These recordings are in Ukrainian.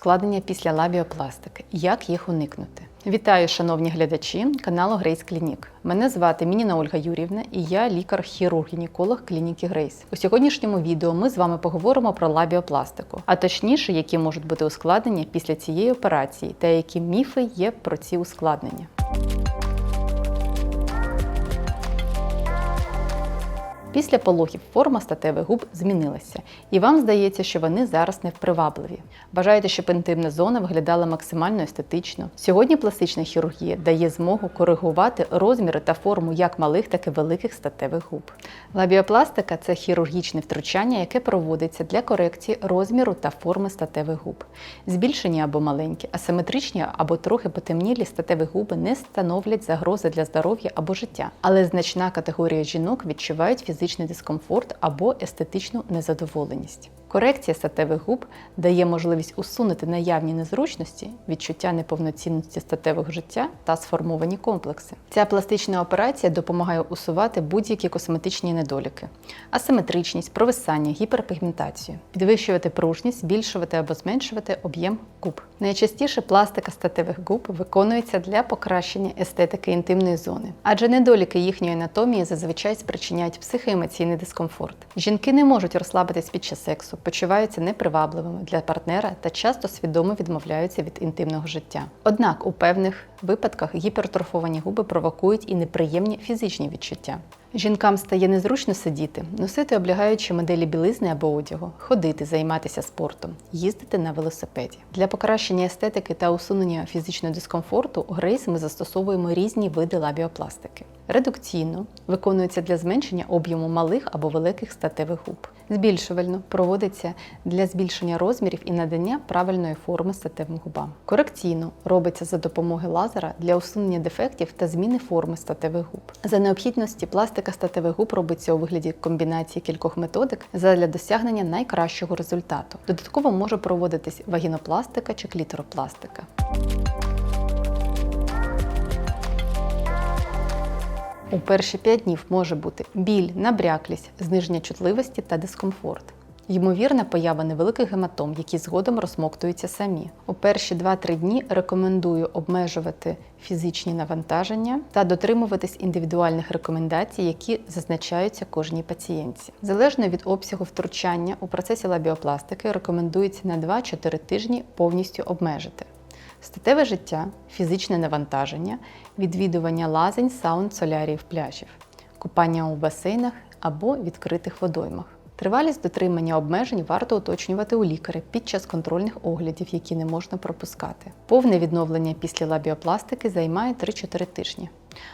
ускладнення після лабіопластики. Як їх уникнути? Вітаю, шановні глядачі каналу Грейс Клінік. Мене звати Мініна Ольга Юрівна і я лікар-хірург-гінеколог клініки Грейс. У сьогоднішньому відео ми з вами поговоримо про лабіопластику, а точніше, які можуть бути ускладнення після цієї операції та які міфи є про ці ускладнення. Після пологів форма статевих губ змінилася, і вам здається, що вони зараз невпривабливі. Бажаєте, щоб інтимна зона виглядала максимально естетично. Сьогодні пластична хірургія дає змогу коригувати розміри та форму як малих, так і великих статевих губ. Лабіопластика це хірургічне втручання, яке проводиться для корекції розміру та форми статевих губ. Збільшені або маленькі, асиметричні або трохи потемнілі статеві губи не становлять загрози для здоров'я або життя, але значна категорія жінок відчувають фізичний дискомфорт або естетичну незадоволеність. Корекція статевих губ дає можливість усунути наявні незручності, відчуття неповноцінності статевого життя та сформовані комплекси. Ця пластична операція допомагає усувати будь-які косметичні недоліки, асиметричність, провисання, гіперпігментацію, підвищувати пружність, збільшувати або зменшувати об'єм губ. Найчастіше пластика статевих губ виконується для покращення естетики інтимної зони, адже недоліки їхньої анатомії зазвичай спричиняють психоемоційний дискомфорт. Жінки не можуть розслабитись під час сексу, почуваються непривабливими для партнера та часто свідомо відмовляються від інтимного життя. Однак у певних випадках гіпертрофовані губи провокують і неприємні фізичні відчуття. Жінкам стає незручно сидіти, носити облягаючі моделі білизни або одягу, ходити, займатися спортом, їздити на велосипеді. Для покращення естетики та усунення фізичного дискомфорту у Грейс ми застосовуємо різні види лабіопластики. Редукційно виконується для зменшення об'єму малих або великих статевих губ. Збільшувально проводиться для збільшення розмірів і надання правильної форми статевим губам. Корекційно робиться за допомогою лазера для усунення дефектів та зміни форми статевих губ. За необхідності пластика статевих губ робиться у вигляді комбінації кількох методик задля досягнення найкращого результату. Додатково може проводитись вагінопластика чи кліторопластика. У перші 5 днів може бути біль, набряклість, зниження чутливості та дискомфорт. Ймовірна поява невеликих гематом, які згодом розмоктуються самі. У перші 2-3 дні рекомендую обмежувати фізичні навантаження та дотримуватись індивідуальних рекомендацій, які зазначаються кожній пацієнтці. Залежно від обсягу втручання у процесі лабіопластики рекомендується на 2-4 тижні повністю обмежити. Статеве життя, фізичне навантаження, відвідування лазень, саун, соляріїв, пляжів, купання у басейнах або відкритих водоймах. Тривалість дотримання обмежень варто уточнювати у лікаря під час контрольних оглядів, які не можна пропускати. Повне відновлення після лабіопластики займає 3-4 тижні.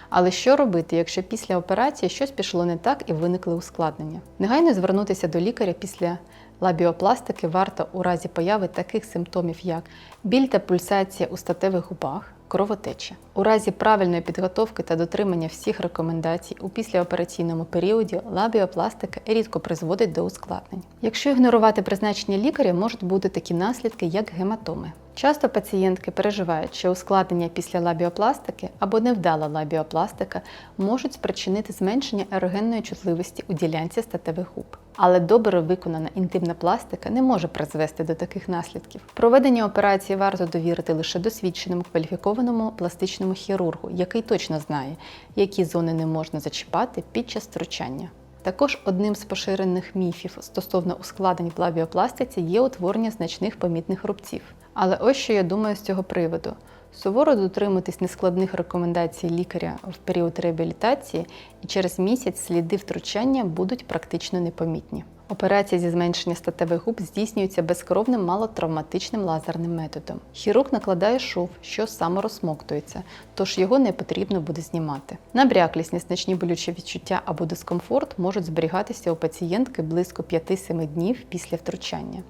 Але що робити, якщо після операції щось пішло не так і виникли ускладнення? Негайно звернутися до лікаря після лабіопластики варто у разі появи таких симптомів, як біль та пульсація у статевих губах, кровотеча. У разі правильної підготовки та дотримання всіх рекомендацій у післяопераційному періоді лабіопластика рідко призводить до ускладнень. Якщо ігнорувати призначення лікаря, можуть бути такі наслідки, як гематоми. Часто пацієнтки переживають, що ускладнення після лабіопластики або невдала лабіопластика можуть спричинити зменшення ерогенної чутливості у ділянці статевих губ. Але добре виконана інтимна пластика не може призвести до таких наслідків. Проведення операції варто довірити лише досвідченому кваліфікованому пластичному хірургу, який точно знає, які зони не можна зачіпати під час втручання. Також одним з поширених міфів стосовно ускладнень в лабіопластиці є утворення значних помітних рубців. Але ось що я думаю з цього приводу. Суворо дотримуйтесь нескладних рекомендацій лікаря в період реабілітації, і через місяць сліди втручання будуть практично непомітні. Операція зі зменшення статевих губ здійснюється безкровним малотравматичним лазерним методом. Хірург накладає шов, що саморозсмоктується, тож його не потрібно буде знімати. Набряклість, незначні болючі відчуття або дискомфорт можуть зберігатися у пацієнтки близько 5-7 днів після втручання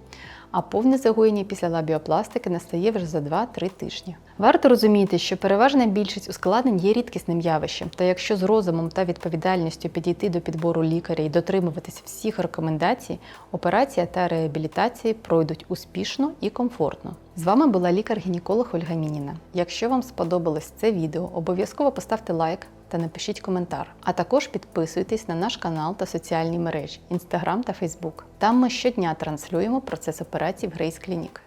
а повне загоєння після лабіопластики настає вже за 2-3 тижні. Варто розуміти, що переважна більшість ускладнень є рідкісним явищем, та якщо з розумом та відповідальністю підійти до підбору лікаря і дотримуватись всіх рекомендацій, операція та реабілітації пройдуть успішно і комфортно. З вами була лікар-гінеколог Ольга Мініна. Якщо вам сподобалось це відео, обов'язково поставте лайк та напишіть коментар. А також підписуйтесь на наш канал та соціальні мережі Instagram та Facebook. Там ми щодня транслюємо процес операцій в Грейс Клінік.